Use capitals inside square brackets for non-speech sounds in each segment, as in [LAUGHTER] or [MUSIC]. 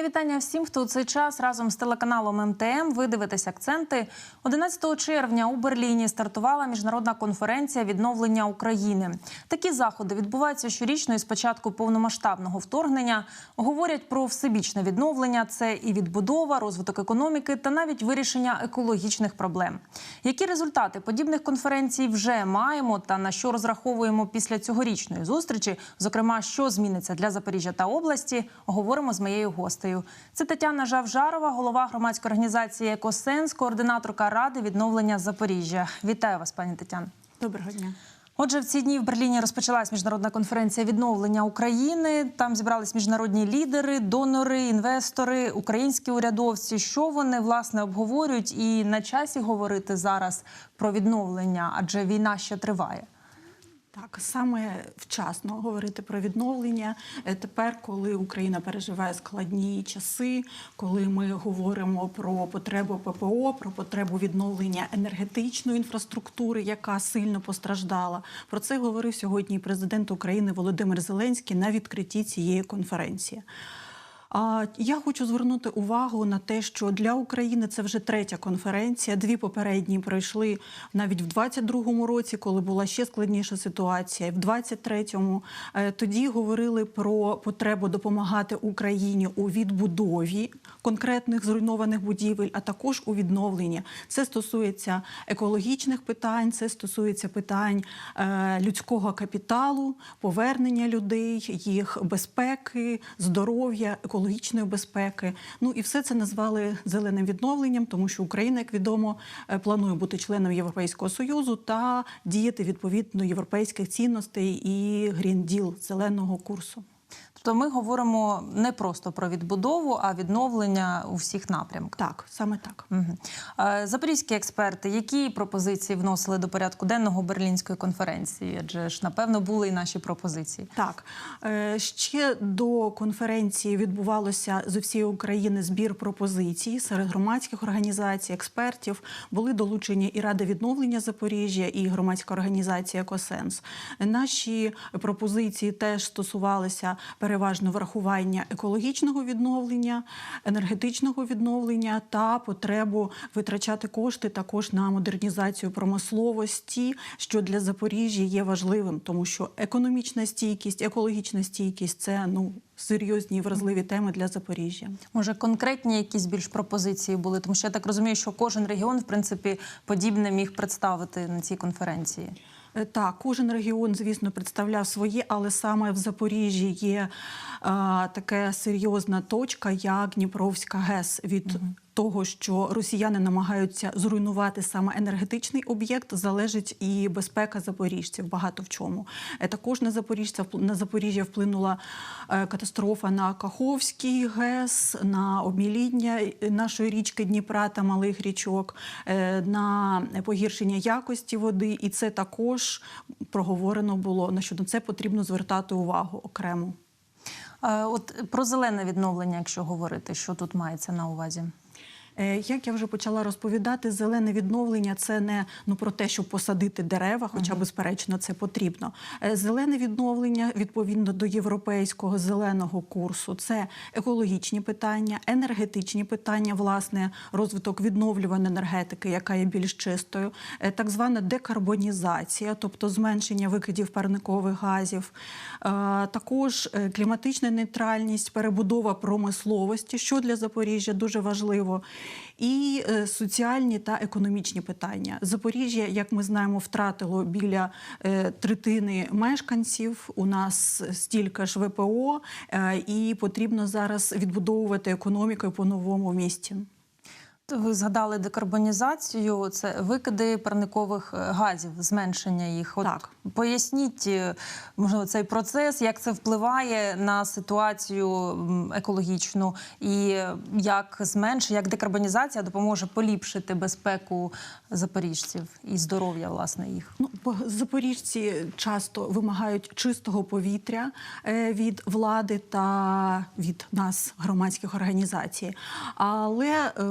Мої вітання всім, хто у цей час разом з телеканалом МТМ. Ви дивитесь акценти. 11 червня у Берліні стартувала міжнародна конференція відновлення України. Такі заходи відбуваються щорічно із початку повномасштабного вторгнення. Говорять про всебічне відновлення. Це і відбудова, розвиток економіки та навіть вирішення екологічних проблем. Які результати подібних конференцій вже маємо та на що розраховуємо після цьогорічної зустрічі? Зокрема, що зміниться для Запоріжжя та області, говоримо з моєю гостею. Це Тетяна Жавжарова, голова громадської організації Екосенс, координаторка ради відновлення Запоріжжя. Вітаю вас, пані Тетяно. Доброго дня. Отже, в ці дні в Берліні розпочалась міжнародна конференція відновлення України. Там зібрались міжнародні лідери, донори, інвестори, українські урядовці. Що вони власне обговорюють, і на часі говорити зараз про відновлення, адже війна ще триває. Так, саме вчасно говорити про відновлення Е, тепер, коли Україна переживає складні часи, коли ми говоримо про потребу ППО, про потребу відновлення енергетичної інфраструктури, яка сильно постраждала. Про це говорив сьогодні президент України Володимир Зеленський на відкритті цієї конференції. А я хочу звернути увагу на те, що для України це вже третя конференція. Дві попередні пройшли навіть в 22-му році, коли була ще складніша ситуація. І в 23-му Е, тоді говорили про потребу допомагати Україні у відбудові конкретних зруйнованих будівель, а також у відновленні. Це стосується екологічних питань, це стосується питань е, людського капіталу, повернення людей, їх безпеки, здоров'я, екологічної безпеки. Ну і все це назвали зеленим відновленням, тому що Україна, як відомо, е, планує бути членом Європейського союзу та діяти відповідно європейських цінностей і грін діл зеленого курсу. Тобто ми говоримо не просто про відбудову, а відновлення у всіх напрямках. Так, саме так. Е, Запорізькі експерти, які пропозиції вносили до порядку денного берлінської конференції? Адже ж напевно були і наші пропозиції. Так Е, ще до конференції відбувалося з усієї України збір пропозицій серед громадських організацій, експертів. Були долучені і Рада відновлення Запоріжжя, і громадська організація Екосенс. Наші пропозиції теж стосувалися переважно врахування екологічного відновлення, енергетичного відновлення та потребу витрачати кошти також на модернізацію промисловості, що для Запоріжжя є важливим, тому що економічна стійкість, екологічна стійкість це ну серйозні і вразливі теми для Запоріжжя. Може, конкретні якісь більш пропозиції були, тому що я так розумію, що кожен регіон, в принципі, подібне міг представити на цій конференції. Е, Так, кожен регіон, звісно, представляв своє, але саме в Запоріжжі є а, така серйозна точка, як Дніпровська ГЕС від. Того, що росіяни намагаються зруйнувати саме енергетичний об'єкт, залежить і безпека запоріжців. Багато в чому Е, також на Запоріжця на Запоріжжя вплинула е, катастрофа на Каховський ГЕС, на обміління нашої річки Дніпра та малих річок, е, на погіршення якості води, і це також проговорено було. На що на це потрібно звертати увагу окремо. Е, От про зелене відновлення, якщо говорити, що тут мається на увазі? Е, Як я вже почала розповідати, зелене відновлення це не ну про те, щоб посадити дерева, хоча безперечно це потрібно. Е, Зелене відновлення відповідно до європейського зеленого курсу це екологічні питання, енергетичні питання, власне, розвиток відновлюваної енергетики, яка є більш чистою, е, так звана декарбонізація, тобто зменшення викидів парникових газів, також кліматична нейтральність, перебудова промисловості, що для Запоріжжя дуже важливо, і е, соціальні та економічні питання. Запоріжжя, як ми знаємо, втратило біля е, третини мешканців. У нас стільки ж ВПО, е, і потрібно зараз відбудовувати економіку по-новому в місті. Ви згадали декарбонізацію, це викиди парникових е, газів, зменшення їх. От Так. Поясніть, е, можливо, цей процес, як це впливає на ситуацію екологічну, і е, як зменшить, як декарбонізація допоможе поліпшити безпеку запоріжців і здоров'я власне їх. Ну, запоріжці часто вимагають чистого повітря від влади та від нас, громадських організацій. Але е,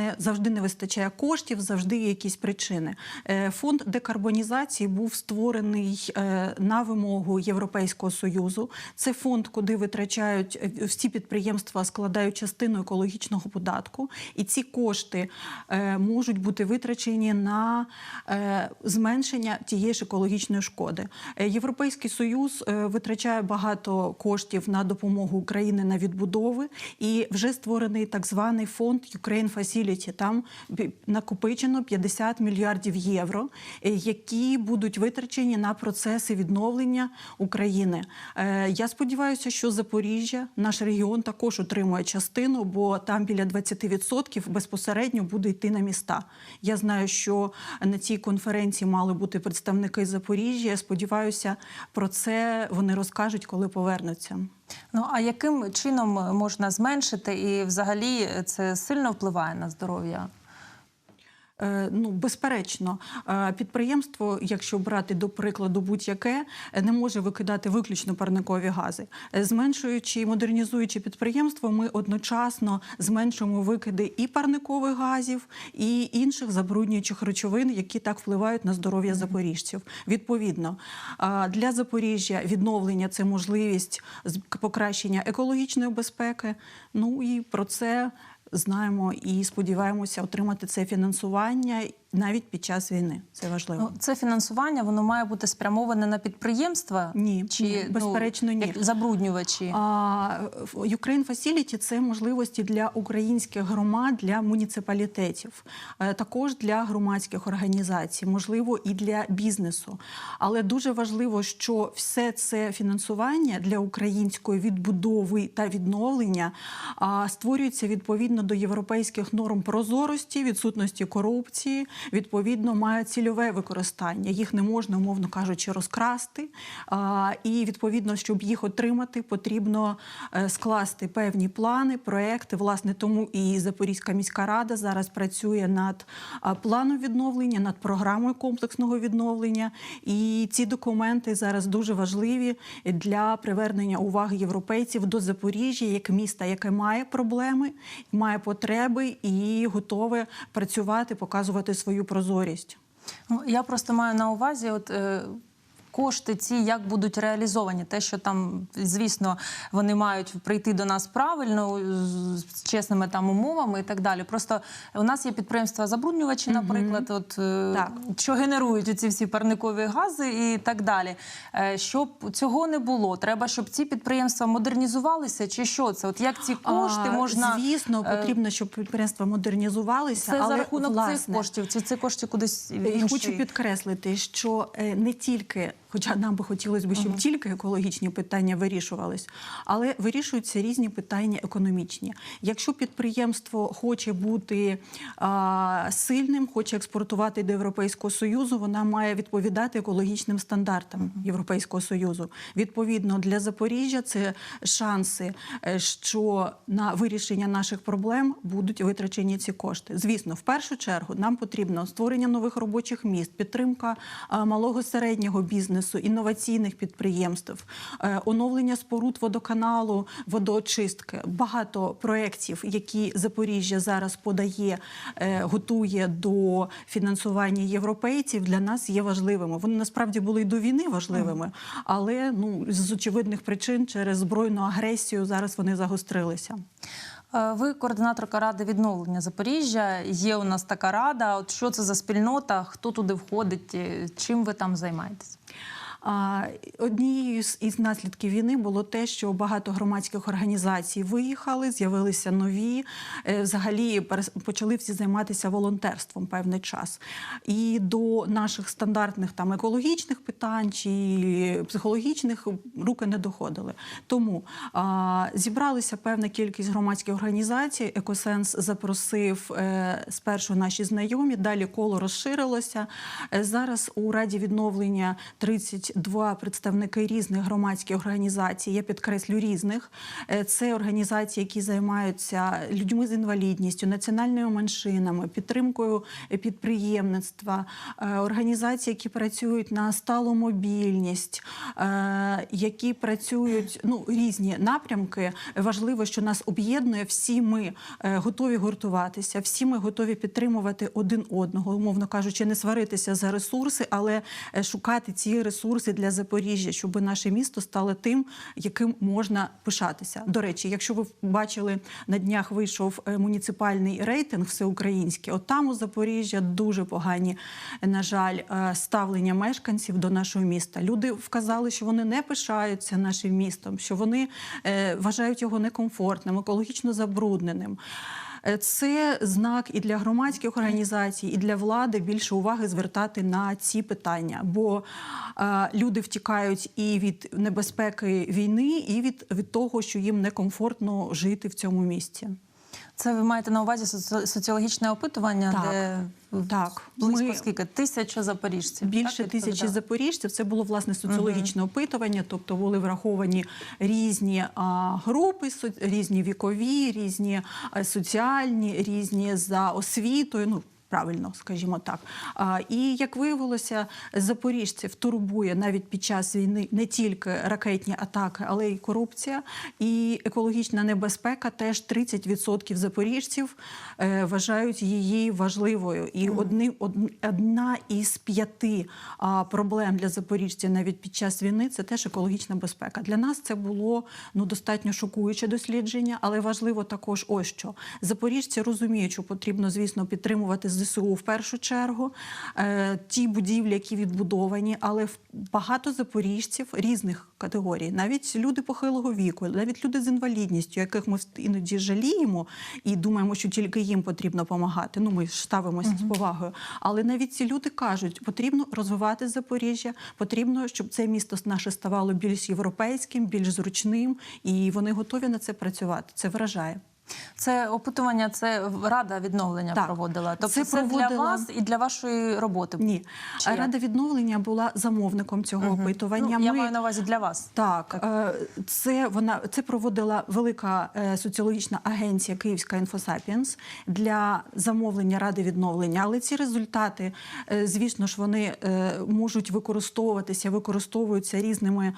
власне завжди не вистачає коштів, завжди є якісь причини. Е, Фонд декарбонізації був створений е, на вимогу Європейського союзу. Це фонд, куди витрачають е, всі підприємства, складають частину екологічного податку, і ці кошти можуть бути витрачені на зменшення тієї ж екологічної шкоди. Європейський союз витрачає багато коштів на допомогу Україні на відбудови, і вже створений так званий фонд Ukraine Facility. Там накопичено 50 мільярдів євро, е, які будуть витрачені на процеси відновлення України. Е, Я сподіваюся, що Запоріжжя, наш регіон, також отримує частину, бо там біля 20% безпосередньо буде йти на міста. Я знаю, що на цій конференції мали бути представники Запоріжжя. Я сподіваюся, про це вони розкажуть, коли повернуться. Ну а яким чином можна зменшити, і взагалі це сильно впливає на здоров'я? Е, Ну, безперечно, Е, підприємство, якщо брати до прикладу будь-яке, не може викидати виключно парникові гази. Зменшуючи і модернізуючи підприємство, ми одночасно зменшуємо викиди і парникових газів, і інших забруднюючих речовин, які так впливають на здоров'я запоріжців. Відповідно, для Запоріжжя відновлення це можливість покращення екологічної безпеки. Ну і про це знаємо і сподіваємося отримати це фінансування навіть під час війни. Це важливо. Ну, це фінансування воно має бути спрямоване на підприємства Ні, чи ні, безперечно, ну, ні. як забруднювачі. А Ukraine Facility – це можливості для українських громад, для муніципалітетів, е, також для громадських організацій, можливо, і для бізнесу. Але дуже важливо, що все це фінансування для української відбудови та відновлення створюється відповідно до європейських норм прозорості, відсутності корупції, відповідно має цільове використання. Їх не можна, умовно кажучи, розкрасти. І відповідно, щоб їх отримати, потрібно е, скласти певні плани, проекти. Власне, тому і Запорізька міська рада зараз працює над планом відновлення, над програмою комплексного відновлення. І ці документи зараз дуже важливі для привернення уваги європейців до Запоріжжя як міста, яке має проблеми, має потреби і готове працювати, показувати свою прозорість. Ну, я просто маю на увазі, от е, кошти ці як будуть реалізовані. Те, що там, звісно, вони мають прийти до нас правильно, з, чесними там умовами і так далі. Просто у нас є підприємства забруднювачі, наприклад, от е, Так. що генерують ці всі парникові гази і так далі. Е, щоб цього не було, треба, щоб ці підприємства модернізувалися, чи що це? От як ці кошти А, можна звісно, е, потрібно, щоб підприємства модернізувалися, це але за рахунок власне, цих коштів, чи ці кошти кудись в І інший? хочу підкреслити, що не тільки, хоча нам би хотілося б, щоб тільки екологічні питання вирішувались, але вирішуються різні питання економічні. Якщо підприємство хоче бути а, сильним, хоче експортувати до Європейського союзу, вона має відповідати екологічним стандартам Європейського союзу. Відповідно, для Запоріжжя це шанси, е, що на вирішення наших проблем будуть витрачені ці кошти. Звісно, в першу чергу нам потрібно створення нових робочих місць, підтримка малого середнього бізнесу, інноваційних підприємств, е, оновлення споруд водоканалу, водоочистки. Багато проєктів, які Запоріжжя зараз подає, е, готує до фінансування європейців, для нас є важливими. Вони насправді були й до війни важливими, але ну з очевидних причин через збройну агресію зараз вони загострилися. Е, Ви координаторка ради відновлення Запоріжжя. Є у нас така рада. От що це за спільнота? Хто туди входить? Чим ви там займаєтесь? Однією із наслідків війни було те, що багато громадських організацій виїхали, з'явилися нові. Е, Взагалі почали всі займатися волонтерством певний час. І до наших стандартних там екологічних питань чи психологічних руки не доходили. Тому а, зібралися певна кількість громадських організацій. Екосенс запросив е, спершу наші знайомі, далі коло розширилося. Е, Зараз у Раді відновлення 30 працюють два представники різних громадських організацій. Я підкреслю різних. Е, Це організації, які займаються людьми з інвалідністю, національними меншинами, підтримкою підприємництва, е, організації, які працюють на сталу мобільність, е, які працюють ну різні напрямки. Важливо, що нас об'єднує. Всі ми готові гуртуватися, всі ми готові підтримувати один одного, умовно кажучи, не сваритися за ресурси, але шукати ці ресурси для Запоріжжя, щоб наше місто стало тим, яким можна пишатися. До речі, якщо ви бачили на днях вийшов е, муніципальний рейтинг всеукраїнський, от там у Запоріжжя дуже погані, на жаль, е, ставлення мешканців до нашого міста. Люди вказали, що вони не пишаються нашим містом, що вони е, вважають його некомфортним, екологічно забрудненим. Е, Це знак і для громадських організацій, і для влади більше уваги звертати на ці питання, бо е, люди втікають і від небезпеки війни, і від, від того, що їм некомфортно жити в цьому місці. Це ви маєте на увазі соці- соціологічне опитування, Так. де Так, близько ми- скільки? Тисяча запоріжців. Більше так, тисячі запоріжців. Це було власне соціологічне опитування, тобто були враховані різні а, групи, со- різні вікові, різні соціальні, різні за освітою. Ну правильно, скажімо так. І як виявилося, запоріжців турбує навіть під час війни не тільки ракетні атаки, але й корупція, і екологічна небезпека. Теж 30% запоріжців е, вважають її важливою. І одни, од- одна із п'яти проблем для запоріжців навіть під час війни це теж екологічна безпека. Для нас це було ну достатньо шокуюче дослідження, але важливо також ось що запоріжці розуміють, що потрібно, звісно, підтримувати ЗСУ в першу чергу. Е, ті будівлі, які відбудовані, але багато запоріжців різних категорій, навіть люди похилого віку, навіть люди з інвалідністю, яких ми іноді жаліємо і думаємо, що тільки їм потрібно допомагати. Ну ми ж ставимося з повагою. Але навіть ці люди кажуть, потрібно розвивати Запоріжжя, потрібно, щоб це місто наше ставало більш європейським, більш зручним, і вони готові на це працювати. Це вражає. Це опитування, це Рада відновлення Так. проводила. Тобто Це це, для вас і для вашої роботи. Ні, Чи як? рада відновлення була замовником цього опитування. Ну, я Ми- маю на увазі для вас. Так, е, це вона це проводила велика е, соціологічна агенція Київська інфосапіенс для замовлення ради відновлення. Але ці результати, е, звісно ж, вони можуть використовуватися, використовуються різними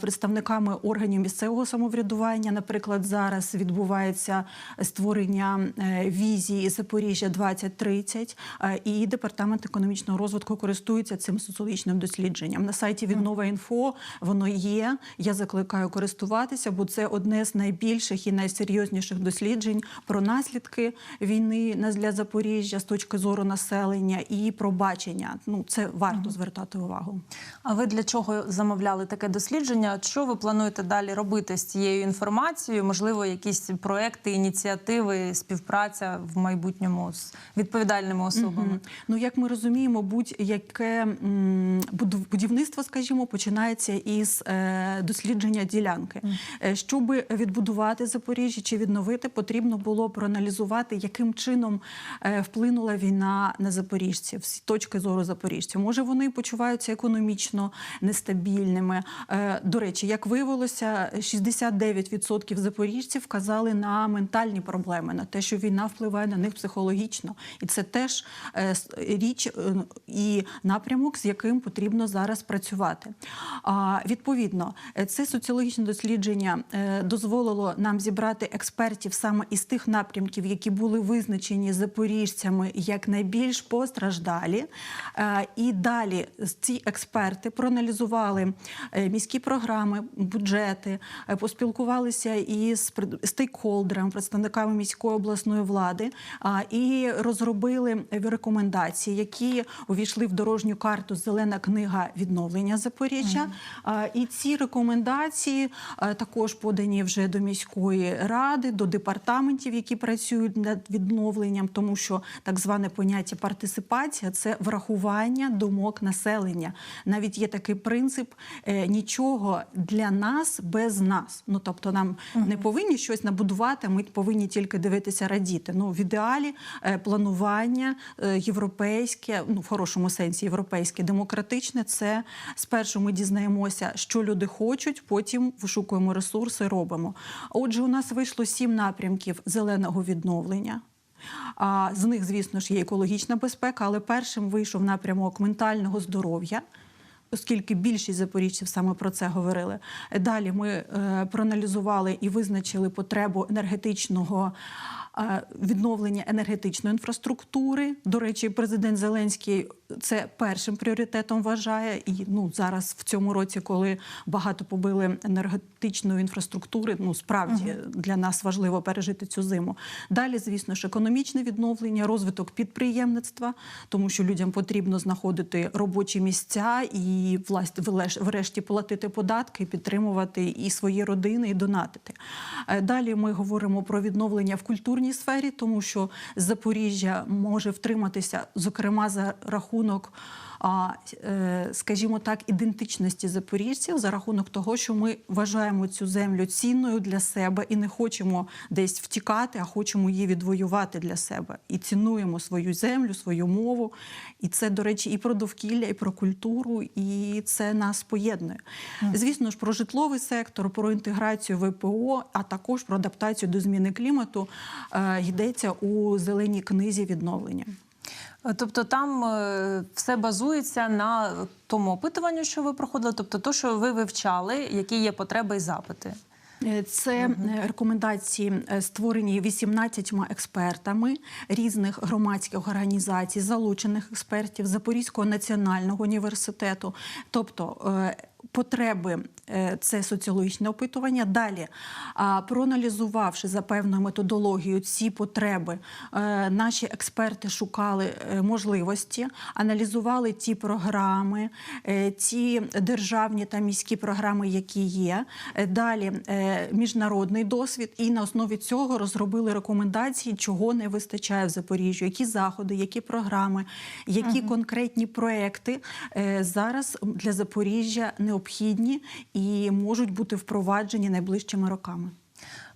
представниками органів місцевого самоврядування. Наприклад, зараз відбувається створення е, візії Запоріжжя 2030 е, і департамент економічного розвитку користується цим соціологічним дослідженням. На сайті Віднова.Інфо воно є. Я закликаю користуватися, бо це одне з найбільших і найсерйозніших досліджень про наслідки війни для Запоріжжя з точки зору населення і про бачення. Ну це варто звертати увагу. А ви для чого замовляли таке дослідження? Що ви плануєте далі робити з цією інформацією? Можливо, якісь проекти, ініціативи, співпраця в майбутньому з відповідальними особами? Мгм. Ну, як ми розуміємо, будь-яке будівництво, скажімо, починається із е, дослідження ділянки. Е, Щоб відбудувати Запоріжжя чи відновити, потрібно було проаналізувати, яким чином е, вплинула війна на запоріжців з точки зору запоріжців. Може, вони почуваються економічно нестабільними. Е, До речі, як виявилося, 69% запоріжців вказали на ментальні проблеми, на те, що війна впливає на них психологічно, і це теж е, річ е, і напрямок, з яким потрібно зараз працювати. Відповідно, е, це соціологічне дослідження дозволило нам зібрати експертів саме із тих напрямків, які були визначені запоріжцями як найбільш постраждалі. І далі ці експерти проаналізували міські програми, бюджети, поспілкувалися із стейкхолдерами, представниками міської обласної влади а, і розробили рекомендації, які увійшли в дорожню карту Зелена книга відновлення Запоріжжя. А, І ці рекомендації а, також подані вже до міської ради, до департаментів, які працюють над відновленням, тому що так зване поняття партисипація це врахування думок населення. Навіть є такий принцип е, нічого для нас без нас. Ну тобто, нам не повинні щось набудувати. Ми повинні тільки дивитися радіти. Ну, в ідеалі е, планування е, європейське, ну в хорошому сенсі європейське, демократичне. Це спершу ми дізнаємося, що люди хочуть, потім вишукуємо ресурси, робимо. Отже, у нас вийшло сім напрямків зеленого відновлення. А з них, звісно ж, є екологічна безпека, але першим вийшов напрямок ментального здоров'я. Оскільки більшість запоріжців саме про це говорили. Далі ми е, проаналізували і визначили потребу енергетичного е, відновлення енергетичної інфраструктури. До речі, президент Зеленський це першим пріоритетом вважає. І ну зараз в цьому році, коли багато побили енергетичної інфраструктури, ну справді для нас важливо пережити цю зиму. Далі, звісно ж, економічне відновлення, розвиток підприємництва, тому що людям потрібно знаходити робочі місця і влеш- врешті платити податки, підтримувати і свої родини, і донатити. Е, Далі ми говоримо про відновлення в культурній сфері, тому що Запоріжжя може втриматися, зокрема за рахунок. А, е, скажімо так, ідентичності запоріжців за рахунок того, що ми вважаємо цю землю цінною для себе і не хочемо десь втікати, а хочемо її відвоювати для себе. І цінуємо свою землю, свою мову. І це, до речі, і про довкілля, і про культуру, і це нас поєднує. Звісно ж, про житловий сектор, про інтеграцію ВПО, а також про адаптацію до зміни клімату е, йдеться у зеленій книзі відновлення. Тобто там е, все базується на тому опитуванню, що ви проходили, тобто то, що ви вивчали, які є потреби і запити. Е, Це е, рекомендації е, створені 18 експертами різних громадських організацій, залучених експертів Запорізького національного університету. Тобто е, потреби е, це соціологічне опитування. Далі, проаналізувавши за певною методологією ці потреби, е, наші експерти шукали е, можливості, аналізували ті програми, ті державні та міські програми, які є. Далі міжнародний досвід, і на основі цього розробили рекомендації, чого не вистачає в Запоріжжю, які заходи, які програми, які конкретні проекти зараз для Запоріжжя необхідні і можуть бути впроваджені найближчими роками.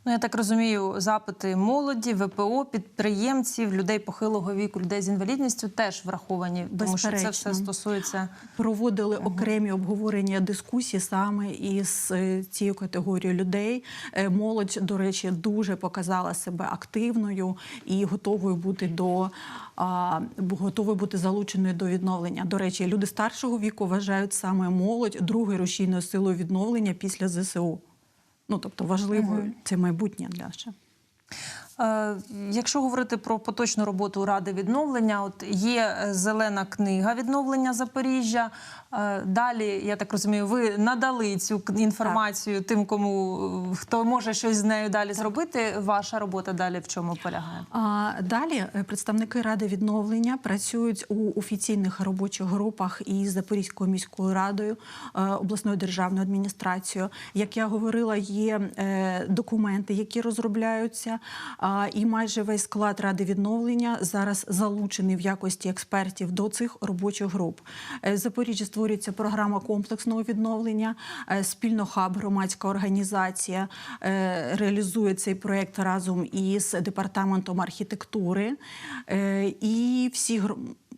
Ну, я так розумію, запити молоді, ВПО, підприємців, людей похилого віку, людей з інвалідністю теж враховані, тому що це все стосується. Проводили окремі обговорення дискусії саме із е, цією категорією людей. Е, Молодь, до речі, дуже показала себе активною і готовою бути до готовою бути залученою до відновлення. До речі, люди старшого віку вважають саме молодь другою рушійною силою відновлення після ЗСУ. Ну тобто важливо це майбутнє для ще. Якщо говорити про поточну роботу ради відновлення, от є е, зелена книга відновлення Запоріжжя. Е, Далі, я так розумію, ви надали цю інформацію тим, кому е, хто може щось з нею далі зробити. Ваша робота далі в чому полягає? А далі е, представники ради відновлення працюють у офіційних робочих групах із Запорізькою міською радою, обласною державною адміністрацією. Як я говорила, є документи, які розробляються, і майже весь склад ради відновлення зараз залучений в якості експертів до цих робочих груп. В Запоріжжі створюється програма комплексного відновлення. е, Спільно хаб, громадська організація е, реалізує цей проєкт разом із департаментом архітектури. Е, І всі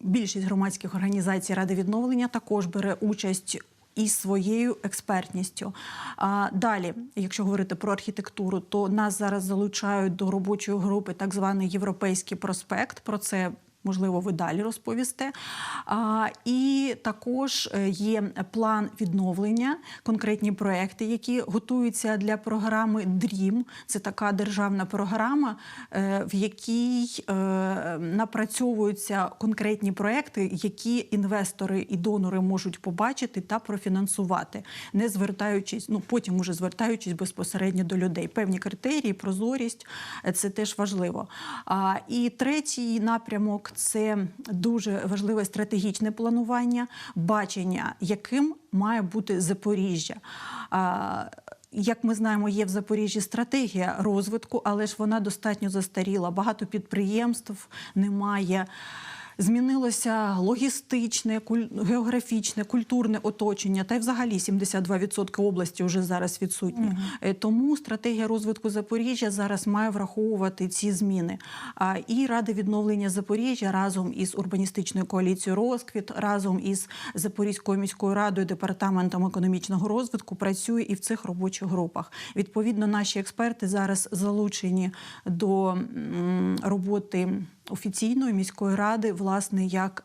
більшість громадських організацій Ради відновлення також бере участь. Із своєю експертністю. А далі, якщо говорити про архітектуру, то нас зараз залучають до робочої групи так званий Європейський проспект. Про це можливо ви далі розповісте. А, і також е, є план відновлення, конкретні проекти, які готуються для програми DREAM. Це така державна програма, е, в якій е, напрацьовуються конкретні проекти, які інвестори і донори можуть побачити та профінансувати, не звертаючись, ну потім уже звертаючись безпосередньо до людей. Певні критерії, прозорість це теж важливо. А, і третій напрямок це дуже важливе стратегічне планування, бачення, яким має бути Запоріжжя. Як ми знаємо, є в Запоріжжі стратегія розвитку, але ж вона достатньо застаріла. Багато підприємств немає Змінилося логістичне, куль- географічне, культурне оточення, та й взагалі 72% області вже зараз відсутні. Е, Тому стратегія розвитку Запоріжжя зараз має враховувати ці зміни. А, І Рада відновлення Запоріжжя разом із урбаністичною коаліцією Розквіт, разом із Запорізькою міською радою, департаментом економічного розвитку працює і в цих робочих групах. Відповідно, наші експерти зараз залучені до роботи офіційної міської ради, власне, як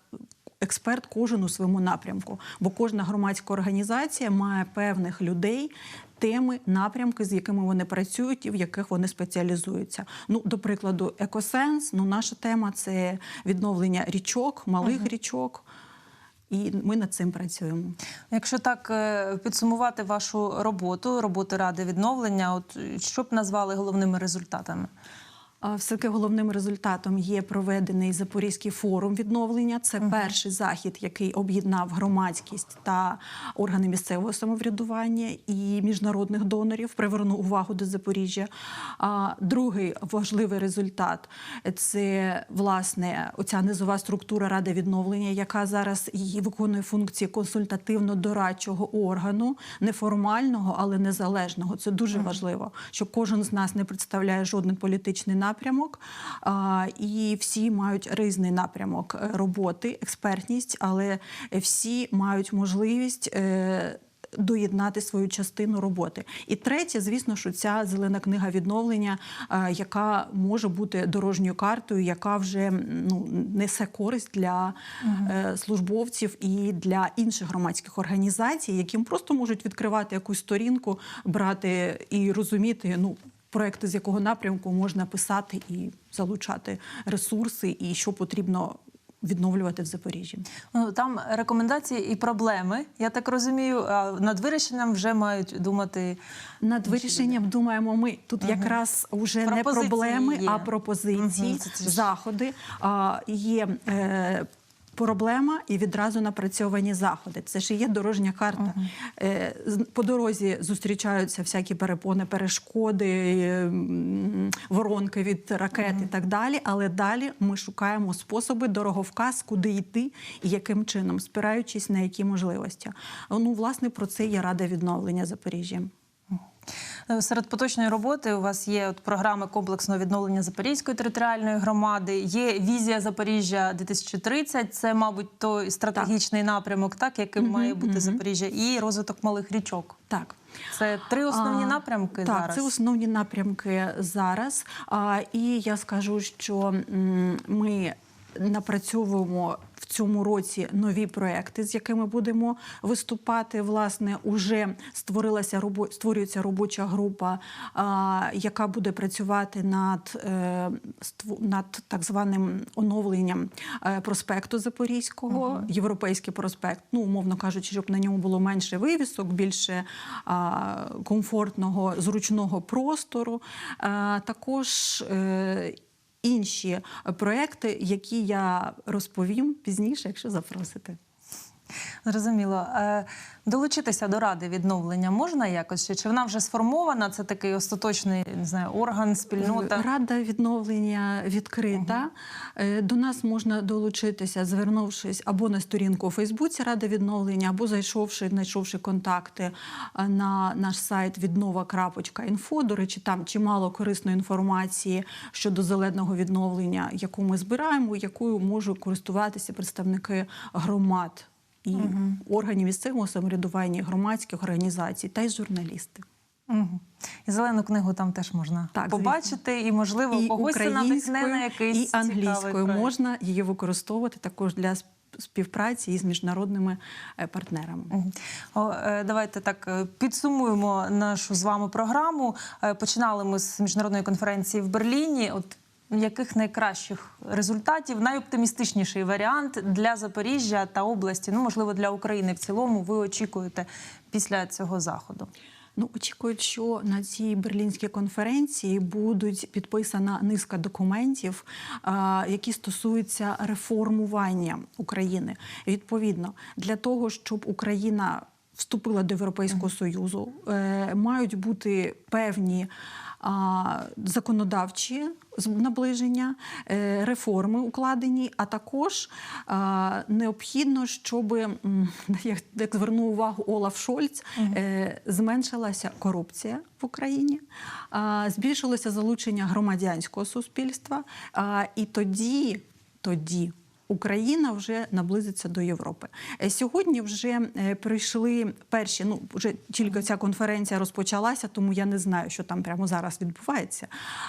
експерт кожен у своєму напрямку. Бо кожна громадська організація має певних людей. Теми, напрямки, з якими вони працюють і в яких вони спеціалізуються. Ну, до прикладу, екосенс. Ну, наша тема це відновлення річок, малих річок, і ми над цим працюємо. Якщо так е, підсумувати вашу роботу, роботу ради відновлення, от що б назвали головними результатами? Все-таки головним результатом є проведений Запорізький форум відновлення. Це перший захід, який об'єднав громадськість та органи місцевого самоврядування і міжнародних донорів, привернув увагу до Запоріжжя. А другий важливий результат це власне оця низова структура ради відновлення, яка зараз її виконує функції консультативно-дорадчого органу, неформального, але незалежного. Це дуже важливо, що кожен з нас не представляє жоден політичний напрямок, і всі мають різний напрямок е, роботи, експертність, але всі мають можливість. е, Доєднати свою частину роботи. І третє, звісно, що ця зелена книга відновлення, е, яка може бути дорожньою картою, яка вже ну, несе користь для е, службовців і для інших громадських організацій, яким просто можуть відкривати якусь сторінку, брати і розуміти, ну. Проекти, з якого напрямку можна писати і залучати ресурси, і що потрібно відновлювати в Запоріжжі. Ну там рекомендації і проблеми. Я так розумію, а над вирішенням вже мають думати. Над вирішенням думаємо ми тут якраз вже не проблеми, є. а пропозиції, ж- заходи. А, є е, проблема і відразу напрацьовані заходи. Це ж і є дорожня карта. З- по дорозі зустрічаються всякі перепони, перешкоди, воронки від ракет і так далі. Але далі ми шукаємо способи, дороговказ, куди йти і яким чином, спираючись на які можливості. Ну, власне, про це є рада відновлення Запоріжжя. Е, Серед поточної роботи у вас є от програми комплексного відновлення Запорізької територіальної громади. Є візія Запоріжжя 2030. Це, мабуть, той стратегічний напрямок, так яким має бути Запоріжжя, і розвиток малих річок. Так. Це три основні А, напрямки так, зараз. це основні напрямки зараз. А, і я скажу, що ми напрацьовуємо в цьому році нові проекти, з якими будемо виступати. Власне, уже створилася робо- створюється робоча група, а, яка буде працювати над, е, над так званим оновленням е, проспекту Запорізького, європейський проспект. Ну, умовно кажучи, щоб на ньому було менше вивісок, більше комфортного, зручного простору. А, також е, інші проекти, які я розповім пізніше, якщо запросите. Зрозуміло. Е, Долучитися до ради відновлення можна якось? Чи- вона вже сформована? Це такий остаточний не знаю, орган, спільнота? Рада відновлення відкрита. Е, До нас можна долучитися, звернувшись або на сторінку у Фейсбуці Рада відновлення, або зайшовши, знайшовши контакти е, на наш сайт віднова.інфо. До речі, там чимало корисної інформації щодо зеленого відновлення, яку ми збираємо, якою можуть користуватися представники громад. І органів місцевого самоврядування, громадських організацій та й журналісти. Угу. І зелену книгу там теж можна Так, побачити, і можливо і когось це надихне на якийсь і англійською можна її використовувати також для сп- співпраці із міжнародними е, партнерами. Е, Давайте так е, підсумуємо нашу з вами програму. Починали ми з міжнародної конференції в Берліні. От яких найкращих результатів, найоптимістичніший варіант для Запоріжжя та області, ну можливо для України в цілому, ви очікуєте після цього заходу? Ну, очікують, що на цій берлінській конференції будуть підписана низка документів, які стосуються реформування України. Відповідно, для того, щоб Україна вступила до Європейського Союзу, е, мають бути певні законодавчі наближення, е, реформи укладені, а також необхідно, щоб, [LAUGHS] як, як звернув увагу Олаф Шольц, е, зменшилася корупція в Україні, збільшилося залучення громадянського суспільства. І тоді, тоді Україна вже наблизиться до Європи. Е, Сьогодні вже е, прийшли перші. Ну вже тільки ця конференція розпочалася, тому я не знаю, що там прямо зараз відбувається.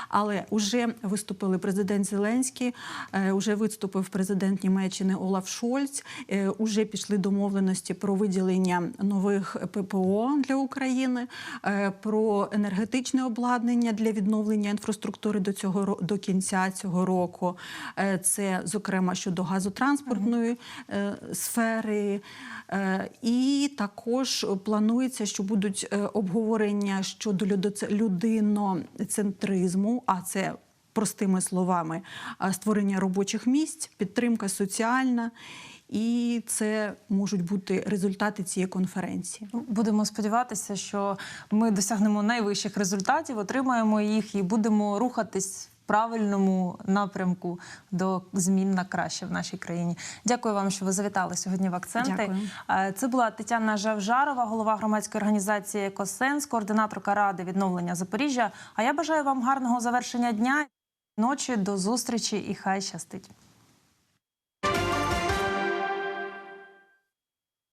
Але вже виступили президент Зеленський, е, вже виступив президент Німеччини Олаф Шольц. е, Уже пішли домовленості про виділення нових ППО для України, е, про енергетичне обладнання для відновлення інфраструктури до цього до кінця цього року. Е, Це зокрема щодо газотранспортної е, сфери. Е, І також планується, що будуть е, обговорення щодо людиноцентризму, а це простими словами створення робочих місць, підтримка соціальна. І це можуть бути результати цієї конференції. Будемо сподіватися, що ми досягнемо найвищих результатів, отримаємо їх і будемо рухатись правильному напрямку до змін на краще в нашій країні. Дякую вам, що ви завітали сьогодні в акценти. Дякую. Е, Це була Тетяна Жавжарова, голова громадської організації «Екосенс», координаторка ради відновлення Запоріжжя. А я бажаю вам гарного завершення дня, ночі, до зустрічі і хай щастить.